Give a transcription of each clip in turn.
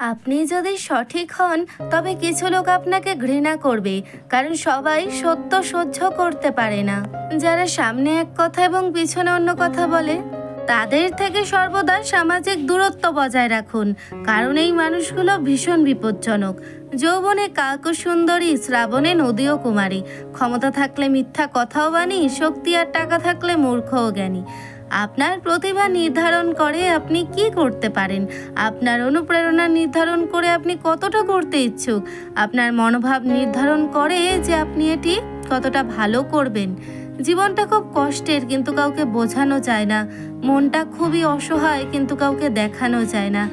আপনি যদি সঠিক হন, তবে কিছু লোক আপনাকে ঘৃণা করবে, কারণ সবাই সত্য সহ্য করতে পারে না। যারা সামনে এক কথা এবং পিছনে অন্য কথা বলে, তাদের থেকে সর্বদা সামাজিক দূরত্ব বজায় রাখুন, কারণ এই মানুষগুলো ভীষণ বিপজ্জনক। যৌবনে কাক সুন্দরী, শ্রাবণে নদীও কুমারী। ক্ষমতা থাকলে মিথ্যা কথাও বাণী, শক্তি আর টাকা থাকলে মূর্খও জ্ঞানী। আপনার প্রতিভা নির্ধারণ করে আপনি কি করতে পারেন? আপনার অনুপ্রেরণা নির্ধারণ করে আপনি কতটা করতে ইচ্ছুক? আপনার মনোভাব নির্ধারণ করে যে আপনি এটি কতটা ভালো করবেন। জীবনটা খুব কষ্টের, কিন্তু কাউকে বোঝানো যায় না। মনটা খুবই অসহায়, কিন্তু কাউকে দেখানো যায় না।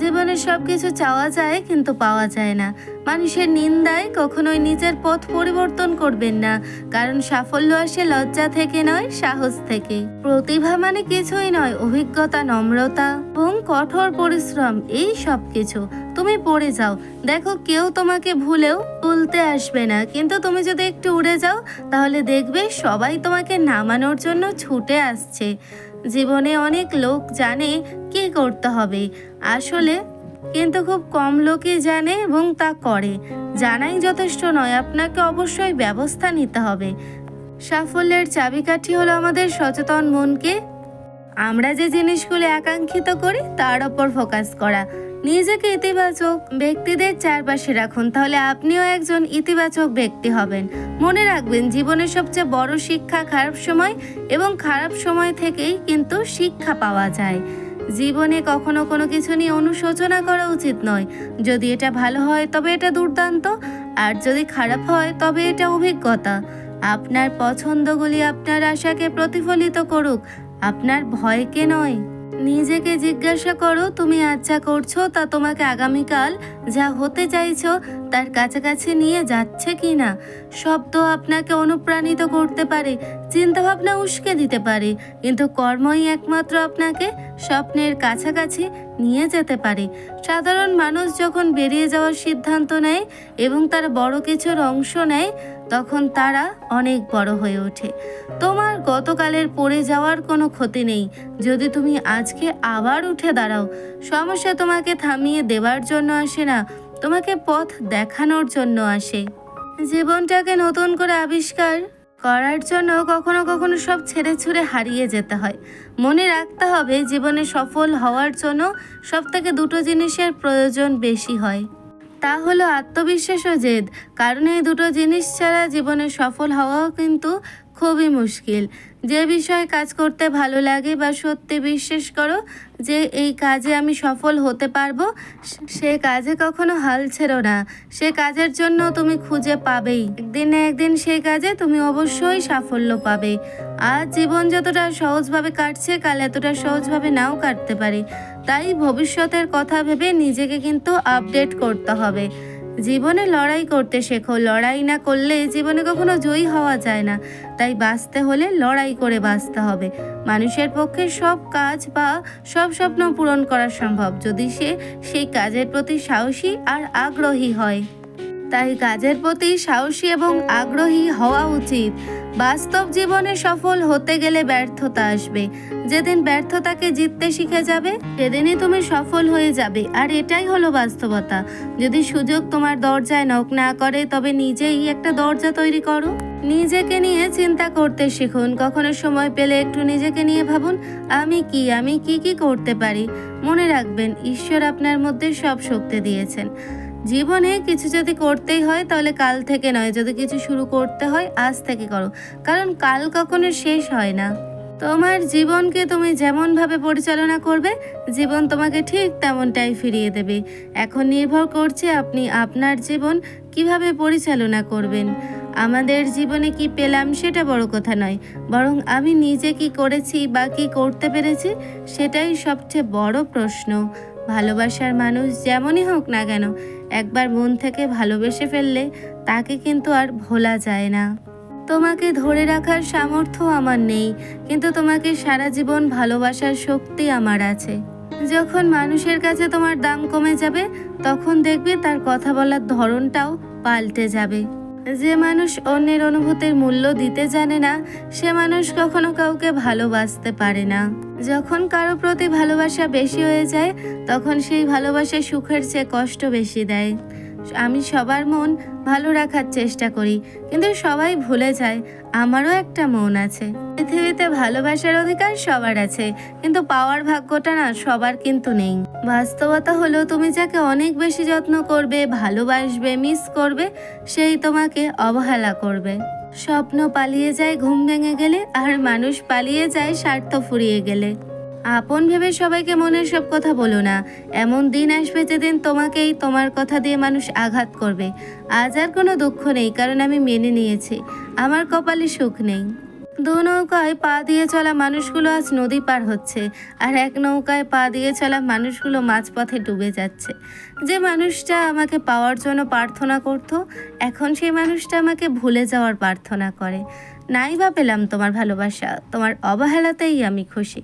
জীবনে সব কিছু চাওয়া যায়, কিন্তু পাওয়া যায় না। মানুষের নিন্দায় কখনোই নিজের পথ পরিবর্তন করবেন না, কারণ সাফল্য আসে লজ্জা থেকে নয়, সাহস থেকে। প্রতিভা মানে কিছুই নয়, অভিজ্ঞতা, নম্রতা এবং কঠোর পরিশ্রম, এই সব কিছু তুমি পড়ে যাও। দেখো, কেউ তোমাকে ভুলেও তুলতে আসবে না, কিন্তু তুমি যদি একটু উড়ে যাও, তাহলে দেখবে সবাই তোমাকে নামানোর জন্য ছুটে আসছে। জীবনে অনেক লোক জানে কি করতে হবে। আসলে কিন্তু খুব কম লোকই জানে এবং তা করে। জানাই যথেষ্ট নয়, আপনাকে অবশ্যই ব্যবস্থা নিতে হবে। সাফল্যের চাবিকাঠি হলো আমাদের সচেতন মনকে। আমরা যে জিনিসগুলি আকাঙ্ক্ষিত করি, তার ওপর ফোকাস করা। নিজেকে ইতিবাচক ব্যক্তিদের চারপাশে রাখুন, তাহলে আপনিও একজন ইতিবাচক ব্যক্তি হবেন। মনে রাখবেন, জীবনের সবচেয়ে বড় শিক্ষা খারাপ সময় এবং খারাপ সময় থেকেই কিন্তু শিক্ষা পাওয়া যায়। জীবনে কখনো কোনো কিছু নিয়ে অনুশোচনা করা উচিত নয়। যদি এটা ভালো হয়, তবে এটা দুর্দান্ত, আর যদি খারাপ হয়, তবে এটা অভিজ্ঞতা। আপনার পছন্দগুলি আপনার আশাকে প্রতিফলিত করুক, আপনার ভয়কে নয়। নিজেকে জিজ্ঞাসা করো, তুমি যা করছ, তা তোমাকে আগামীকাল যা হতে চাইছো তার কাছাকাছি নিয়ে যাচ্ছে কি না শব্দ আপনাকে অনুপ্রাণিত করতে পারে, চিন্তাভাবনা উস্কে দিতে পারে, কিন্তু কর্মই একমাত্র আপনাকে স্বপ্নের কাছাকাছি নিয়ে যেতে পারে। সাধারণ মানুষ যখন বেরিয়ে যাওয়ার সিদ্ধান্ত নেয় এবং তার বড় কিছুর অংশ নেয় তখন তারা অনেক বড় হয়ে ওঠে। তোমার গতকালের পড়ে যাওয়ার কোনো ক্ষতি নেই। যদি তুমি আজকে আবার উঠে দাঁড়াও, সমস্যা তোমাকে থামিয়ে দেওয়ার জন্য আসে না, তোমাকে পথ দেখানোর জন্য আসে। জীবনটাকে নতুন করে আবিষ্কার করার জন্য কখনো কখনো সব ছেড়ে ছুড়ে হারিয়ে যেতে হয়। মনে রাখতে হবে, জীবনে সফল হওয়ার জন্য সব থেকে দুটো জিনিসের প্রয়োজন বেশি হয়। তা হলো আত্মবিশ্বাস ও জেদ। কারণ এই দুটো জিনিস ছাড়া জীবনে সফল হওয়াও কিন্তু খুবই মুশকিল। যে বিষয়ে কাজ করতে ভালো লাগে বা সত্যি বিশ্বাস করো যে এই কাজে আমি সফল হতে পারব, সে কাজে কখনো হাল ছেড়ো না। সে কাজের জন্য তুমি খুঁজে পাবেই। একদিন না একদিন সেই কাজে তুমি অবশ্যই সাফল্য পাবে। আজ জীবন যতটা সহজভাবে কাটছে, কাল এতটা সহজভাবে নাও কাটতে পারে। তাই ভবিষ্যতের কথা ভেবে নিজেকে কিন্তু আপডেট করতে হবে। জীবনে লড়াই করতে শেখো, লড়াই না করলে জীবনে কখনো জয়ী হওয়া যায় না। তাই বাঁচতে হলে লড়াই করে বাঁচতে হবে। মানুষের পক্ষে সব কাজ বা সব স্বপ্ন পূরণ করা সম্ভব, যদি সে সেই কাজের প্রতি সাহসী আর আগ্রহী হয়। তাই কাজের প্রতি সাহসী এবং আগ্রহী হওয়া উচিত। বাস্তব জীবনে সফল হতে গেলে ব্যর্থতা আসবে। যেদিন ব্যর্থতাকে জিততে শিখে যাবে, সেদিনই তুমি সফল হয়ে যাবে। আর এটাই হলো বাস্তবতা। যদি সুযোগ তোমার দরজায় নক না করে, তবে নিজেই একটা দরজা তৈরি করো। নিজেকে নিয়ে চিন্তা করতে শিখুন। কখনো সময় পেলে একটু নিজেকে নিয়ে ভাবুন, আমি কি আমি কি কি করতে পারি? মনে রাখবেন, ঈশ্বর আপনার মধ্যে সব শক্তি দিয়েছেন। জীবনে কিছু যদি করতেই হয়, তাহলে কাল থেকে নয়। যদি কিছু শুরু করতে হয়, আজ থেকে করো। কারণ কাল কখনো শেষ হয় না। তোমার জীবনকে তুমি যেমনভাবে পরিচালনা করবে, জীবন তোমাকে ঠিক তেমনটাই ফিরিয়ে দেবে। এখন নির্ভর করছে আপনি আপনার জীবন কীভাবে পরিচালনা করবেন। আমাদের জীবনে কি পেলাম সেটা বড় কথা নয়। বরং আমি নিজে কি করেছি বা কি করতে পেরেছি, সেটাই সবচেয়ে বড় প্রশ্ন। ভালোবাসার মানুষ যেমনই হোক না কেন, একবার মন থেকে ভালোবেসে ফেললে তাকে কিন্তু আর ভোলা যায় না। তোমাকে ধরে রাখার সামর্থ্য আমার নেই, কিন্তু তোমাকে সারা জীবন ভালোবাসার শক্তি আমার আছে। যখন মানুষের কাছে তোমার দাম কমে যাবে, তখন দেখবে তার কথা বলার ধরনটাও পাল্টে যাবে। যে মানুষ অন্যের অনুভূতির মূল্য দিতে জানে না, সে মানুষ কখনো কাউকে ভালোবাসতে পারে না। যখন কারও প্রতি ভালোবাসা বেশি হয়ে যায়, তখন সেই ভালোবাসা সুখের চেয়ে কষ্ট বেশি দেয়। আমি সবার মন ভালো রাখার চেষ্টা করি, কিন্তু সবাই ভুলে যায়, আমারও একটা মন আছে। পৃথিবীতে ভালোবাসার অধিকার সবার আছে, কিন্তু পাওয়ার ভাগ্যটা না সবার কিন্তু নেই। বাস্তবতা হলো তুমি যাকে অনেক বেশি যত্ন করবে, ভালোবাসবে মিস করবে, সেই তোমাকে অবহেলা করবে। স্বপ্ন পালিয়ে যায় ঘুম ভেঙে গেলে, আর মানুষ পালিয়ে যায় স্বার্থ ফুরিয়ে গেলে। আপন ভেবে সবাইকে মনের সব কথা বলো না। এমন দিন আসবে যেদিন তোমাকেই তোমার কথা দিয়ে মানুষ আঘাত করবে। আজ আর কোনো দুঃখ নেই, কারণ আমি মেনে নিয়েছি। আমার কপালে সুখ নেই। দু নৌকায় পা দিয়ে চলা মানুষগুলো আজ নদী পার হচ্ছে, আর এক নৌকায় পা দিয়ে চলা মানুষগুলো মাঝপথে ডুবে যাচ্ছে। যে মানুষটা আমাকে পাওয়ার জন্য প্রার্থনা করত, এখন সেই মানুষটা আমাকে ভুলে যাওয়ার প্রার্থনা করে। নাই বা পেলাম তোমার ভালোবাসা, তোমার অবহেলাতেই আমি খুশি।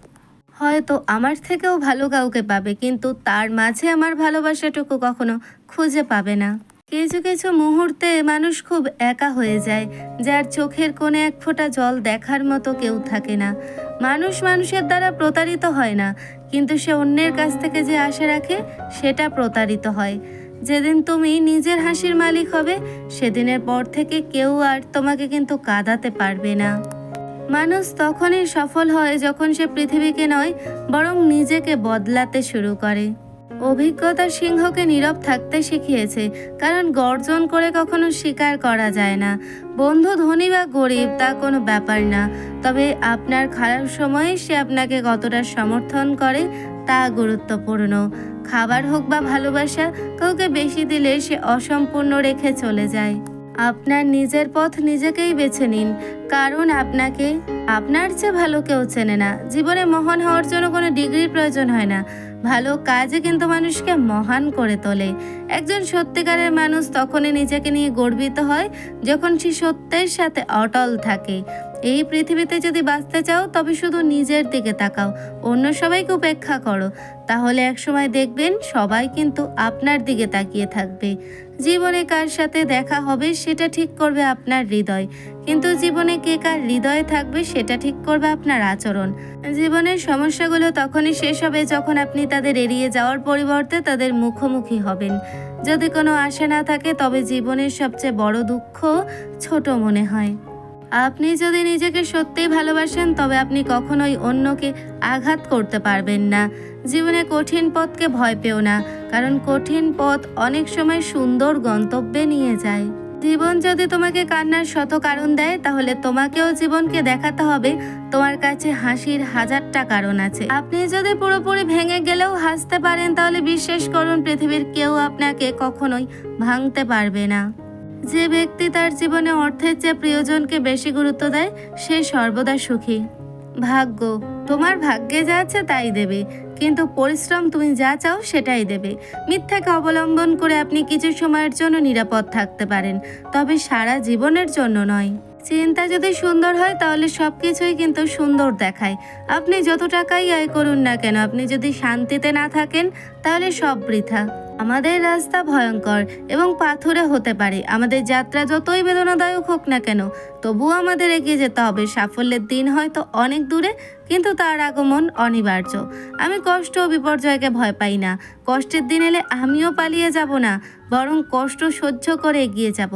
হয়তো আমার থেকেও ভালো কাউকে পাবে, কিন্তু তার মাঝে আমার ভালোবাসাটুকু কখনো খুঁজে পাবে না। কিছু কিছু মুহূর্তে মানুষ খুব একা হয়ে যায়, যার চোখের কোণে এক ফোঁটা জল দেখার মতো কেউ থাকে না। মানুষ মানুষের দ্বারা প্রতারিত হয় না, কিন্তু সে অন্যের কাছ থেকে যে আশা রাখে, সেটা প্রতারিত হয়। যেদিন তুমি নিজের হাসির মালিক হবে, সেদিনের পর থেকে কেউ আর তোমাকে কিন্তু কাঁদাতে পারবে না। মানুষ তখনই সফল হয় যখন সে পৃথিবীকে নয়, বরং নিজেকে বদলাতে শুরু করে। অভিজ্ঞতা সিংহকে নীরব থাকতে শিখিয়েছে, কারণ গর্জন করে কখনো স্বীকার করা যায় না। বন্ধু ধনী বা গরিব, তা কোনো ব্যাপার না। তবে আপনার খারাপ সময়ে সে আপনাকে কতটা সমর্থন করে, তা গুরুত্বপূর্ণ। খাবার হোক বা ভালোবাসা, কাউকে বেশি দিলে সে অসম্পূর্ণ রেখে চলে যায়। আপনার নিজের পথ নিজেকেই বেছে নিন, কারণ আপনাকে, আপনার চেয়ে ভালো কেউ চেনে না। জীবনে মহান হওয়ার জন্য কোনো ডিগ্রির প্রয়োজন হয় না। ভালো কাজে কিন্তু মানুষকে মহান করে তোলে। একজন সত্যিকারের মানুষ তখনই নিজেকে নিয়ে গর্বিত হয়, যখন সে সত্যের সাথে অটল থাকে। এই পৃথিবীতে যদি বাঁচতে চাও, তবে শুধু নিজের দিকে তাকাও। অন্য সবাইকে উপেক্ষা করো। তাহলে একসময় দেখবেন সবাই কিন্তু আপনার দিকে তাকিয়ে থাকবে। জীবনে কার সাথে দেখা হবে, সেটা ঠিক করবে আপনার হৃদয়। কিন্তু জীবনে কে কার হৃদয়ে থাকবে, সেটা ঠিক করবে আপনার আচরণ। জীবনের সমস্যাগুলো তখনই শেষ হবে যখন আপনি তাদের এড়িয়ে যাওয়ার পরিবর্তে তাদের মুখোমুখি হবেন। যদি কোনো আশা না থাকে, তবে জীবনের সবচেয়ে বড় দুঃখ ছোট মনে হয়। আপনি যদি নিজেকে সত্যিই ভালোবাসেন, তবে আপনি কখনোই অন্যকে আঘাত করতে পারবেন না। জীবনে কঠিন পথকে ভয় পেও না, কারণ কঠিন পথ অনেক সময় সুন্দর গন্তব্যে নিয়ে যায়। জীবন যদি তোমাকে কান্নার শত কারণ দেয়, তাহলে তোমাকেও জীবনকে দেখাতে হবে, তোমার কাছে হাসির হাজারটা কারণ আছে। আপনি যদি পুরোপুরি ভেঙে গেলেও হাসতে পারেন, তাহলে বিশ্বাস করুন, পৃথিবীর কেউ আপনাকে কখনোই ভাঙতে পারবে না। যে ব্যক্তি তার জীবনে অর্থের চেয়ে প্রিয়জনকে বেশি গুরুত্ব দেয়, সে সর্বদা সুখী। ভাগ্য, তোমার ভাগ্যে যা আছে তাই দেবে। কিন্তু পরিশ্রম তুমি যা চাও সেটাই দেবে। মিথ্যাকে অবলম্বন করে আপনি কিছু সময়ের জন্য নিরাপদ থাকতে পারেন, তবে সারা জীবনের জন্য নয়। চিন্তা যদি সুন্দর হয়, তাহলে সব কিছুই কিন্তু সুন্দর দেখায়। আপনি যত টাকাই আয় করুন না কেন, আপনি যদি শান্তিতে না থাকেন, তাহলে সব বৃথা। আমাদের রাস্তা ভয়ঙ্কর এবং পাথুরে হতে পারে। আমাদের যাত্রা যতই বেদনাদায়ক হোক না কেন, তবুও আমাদের এগিয়ে যেতে হবে। সাফল্যের দিন হয়তো অনেক দূরে, কিন্তু তার আগমন অনিবার্য। আমি কষ্ট ও বিপর্যয়কে ভয় পাই না। কষ্টের দিন এলে আমিও পালিয়ে যাব না, বরং কষ্ট সহ্য করে এগিয়ে যাব।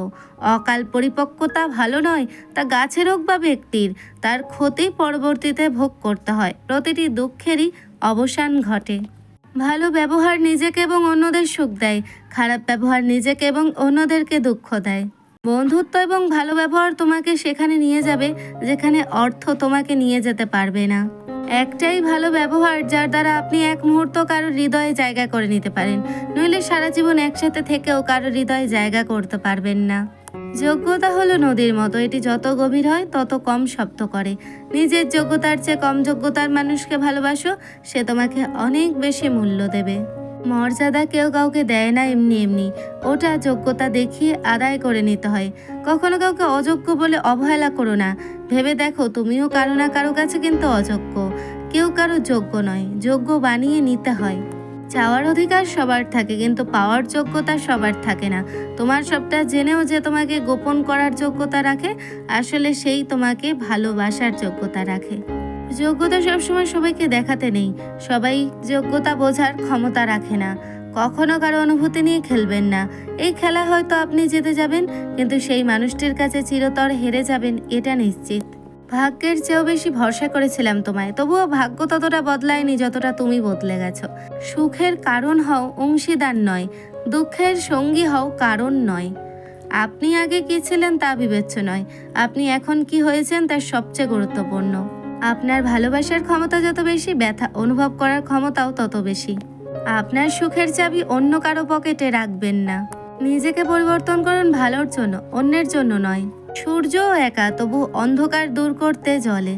অকাল পরিপক্কতা ভালো নয়, তা গাছের হোক বা ব্যক্তির। তার ক্ষতি পরবর্তীতে ভোগ করতে হয়। প্রতিটি দুঃখেরই অবসান ঘটে। ভালো ব্যবহার নিজেকে এবং অন্যদের সুখ দেয়, খারাপ ব্যবহার নিজেকে এবং অন্যদেরকে দুঃখ দেয়। বন্ধুত্ব এবং ভালো ব্যবহার তোমাকে সেখানে নিয়ে যাবে, যেখানে অর্থ তোমাকে নিয়ে যেতে পারবে না। একটাই ভালো ব্যবহার যার দ্বারা আপনি এক মুহূর্ত কারও হৃদয়ে জায়গা করে নিতে পারেন। নইলে সারা জীবন একসাথে থেকেও কারও হৃদয়ে জায়গা করতে পারবেন না। যোগ্যতা হলো নদীর মতো। এটি যত গভীর হয়, তত কম শব্দ করে। নিজের যোগ্যতার চেয়ে কম যোগ্যতার মানুষকে ভালোবাসো, সে তোমাকে অনেক বেশি মূল্য দেবে। মর্যাদা কেউ কাউকে দেয় না এমনি এমনি। ওটা যোগ্যতা দেখিয়ে আদায় করে নিতে হয়। কখনো কাউকে অযোগ্য বলে অবহেলা করো না। ভেবে দেখো, তুমিও কারও না কারও কাছে কিন্তু অযোগ্য। কেউ কারও যোগ্য নয়, যোগ্য বানিয়ে নিতে হয়। চাওয়ার অধিকার সবার থাকে, কিন্তু পাওয়ার যোগ্যতা সবার থাকে না। তোমার সবটা জেনেও যে তোমাকে গোপন করার যোগ্যতা রাখে, আসলে সেই তোমাকে ভালোবাসার যোগ্যতা রাখে। যোগ্যতা সবসময় সবাইকে দেখাতে নেই, সবাই যোগ্যতা বোঝার ক্ষমতা রাখে না। কখনো কারও অনুভূতি নিয়ে খেলবেন না। এই খেলা হয়তো আপনি জিতে যাবেন, কিন্তু সেই মানুষটির কাছে চিরতর হেরে যাবেন, এটা নিশ্চিত। ভাগ্যের চেয়েও বেশি ভরসা করেছিলাম তোমায়। তবুও ভাগ্য ততটা বদলায়নি যতটা তুমি বদলে গেছো। সুখের কারণ হও অংশীদার নয়, দুঃখের সঙ্গী হও কারণ নয়। আপনি আগে কি ছিলেন তা বিবেচ্য নয়। আপনি এখন কি হয়েছেন তার সবচেয়ে গুরুত্বপূর্ণ। আপনার ভালোবাসার ক্ষমতা যত বেশি, ব্যথা অনুভব করার ক্ষমতাও তত বেশি। আপনার সুখের চাবি অন্য কারও পকেটে রাখবেন না। নিজেকে পরিবর্তন করুন ভালোর জন্য, অন্যের জন্য নয়। সূর্যও একা, তবু অন্ধকার দূর করতে জ্বলে।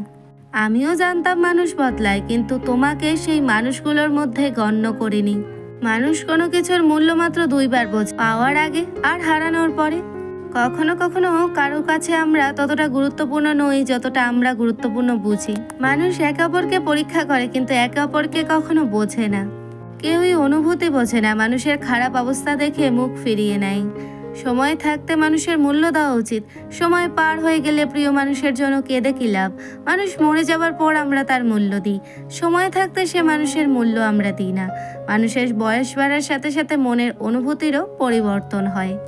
আমিও জানতাম মানুষ বদলায়, কিন্তু তোমাকে সেই মানুষগুলোর মধ্যে গণ্য করিনি। মানুষ কোনো কিছুর মূল্য মাত্র দুইবার বোঝ, পাওয়ার আগে আর হারানোর পরে। কখনো কখনো কারও কাছে আমরা ততটা গুরুত্বপূর্ণ নই যতটা আমরা গুরুত্বপূর্ণ বুঝি। মানুষ একে অপরকে পরীক্ষা করে, কিন্তু একে অপরকে কখনো বোঝে না। কেউই অনুভূতি বোঝে না, মানুষের খারাপ অবস্থা দেখে মুখ ফিরিয়ে নেয়। সময় থাকতে মানুষের মূল্য দেওয়া উচিত। সময় পার হয়ে গেলে প্রিয় মানুষের জন্য কেঁদে কি লাভ? মানুষ মরে যাওয়ার পর আমরা তার মূল্য দিই। সময় থাকতে সে মানুষের মূল্য আমরা দিই না। মানুষের বয়স বাড়ার সাথে সাথে মনের অনুভূতিরও পরিবর্তন হয়।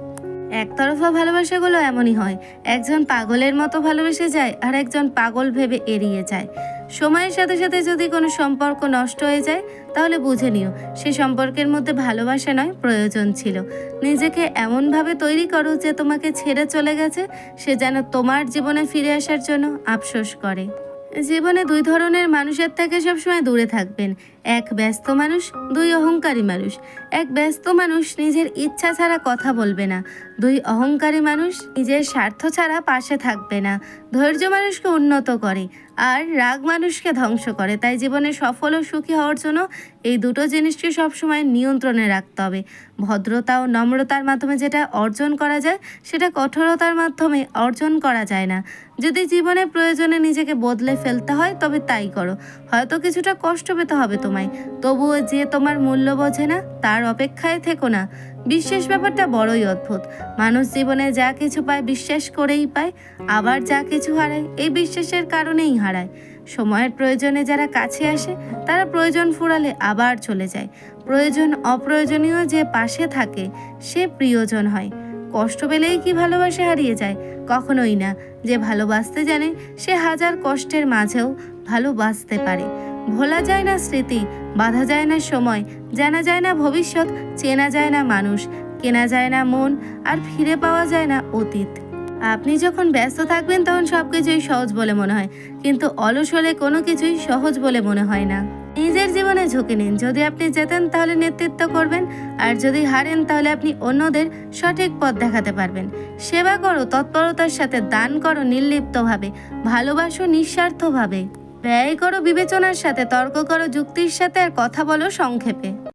একতরফা ভালোবাসাগুলো এমনই হয়। একজন পাগলের মতো ভালোবেসে যায় আর একজন পাগল ভেবে এড়িয়ে যায়। সময়ের সাথে সাথে যদি কোনো সম্পর্ক নষ্ট হয়ে যায় তাহলে বুঝে নিও, সে সম্পর্কের মধ্যে ভালোবাসা নয়, প্রয়োজন ছিল। নিজেকে এমনভাবে তৈরি করো যে তোমাকে ছেড়ে চলে গেছে, সে যেন তোমার জীবনে ফিরে আসার জন্য আফসোস করে। জীবনে দুই ধরনের মানুষের থেকে সবসময় দূরে থাকবেন। এক ব্যস্ত মানুষ, দুই অহংকারী মানুষ। এক ব্যস্ত মানুষ নিজের ইচ্ছা ছাড়া কথা বলবে না। দুই অহংকারী মানুষ নিজের স্বার্থ ছাড়া পাশে থাকবে না। ধৈর্য মানুষকে উন্নত করে আর রাগ মানুষকে ধ্বংস করে। তাই জীবনে সফল ও সুখী হওয়ার জন্য এই দুটো জিনিসকে সবসময় নিয়ন্ত্রণে রাখতে হবে। ভদ্রতা ও নম্রতার মাধ্যমে যেটা অর্জন করা যায়, সেটা কঠোরতার মাধ্যমে অর্জন করা যায় না। যদি জীবনে প্রয়োজনে নিজেকে বদলে ফেলতে হয়, তবে তাই করো। হয়তো কিছুটা কষ্ট পেতে হবে তোমায়। তবুও যে তোমার মূল্য বোঝে না, তার অপেক্ষায় থেকো না। বিশ্বাস ব্যাপারটা বড়ই অদ্ভুত। মানুষ জীবনে যা কিছু পায় বিশ্বাস করেই পায়, আবার যা কিছু হারায় এই বিশ্বাসের কারণেই হারায়। সময়ের প্রয়োজনে যারা কাছে আসে, তারা প্রয়োজন ফুরালে আবার চলে যায়। প্রয়োজন অপ্রয়োজনীয় যে পাশে থাকে, সে প্রিয়জন হয়। কষ্ট পেলেই কি ভালোবাসা হারিয়ে যায়? কখনোই না। যে ভালোবাসতে জানে, সে হাজার কষ্টের মাঝেও ভালোবাসতে পারে। ভোলা যায় না স্মৃতি, বাধা যায় না সময়, জানা যায় না ভবিষ্যৎ, চেনা যায় না মানুষ, কেনা যায় না মন, আর ফিরে পাওয়া যায় না অতীত। আপনি যখন ব্যস্ত থাকবেন তখন সব কিছুই সহজ বলে মনে হয়, কিন্তু অলস হলে কোনো কিছুই সহজ বলে মনে হয় না। নিজের জীবনে ঝুঁকি নিন, যদি আপনি জেতেন তাহলে নেতৃত্ব করবেন, আর যদি হারেন তাহলে আপনি অন্যদের সঠিক পথ দেখাতে পারবেন। সেবা করো, তৎপরতার সাথে দান করো নির্লিপ্তভাবে, ভালোবাসো নিঃস্বার্থভাবে। ব্যয় করো বিবেচনার সাথে তর্ক করো যুক্তির সাথে আর কথা বলো সংক্ষেপে।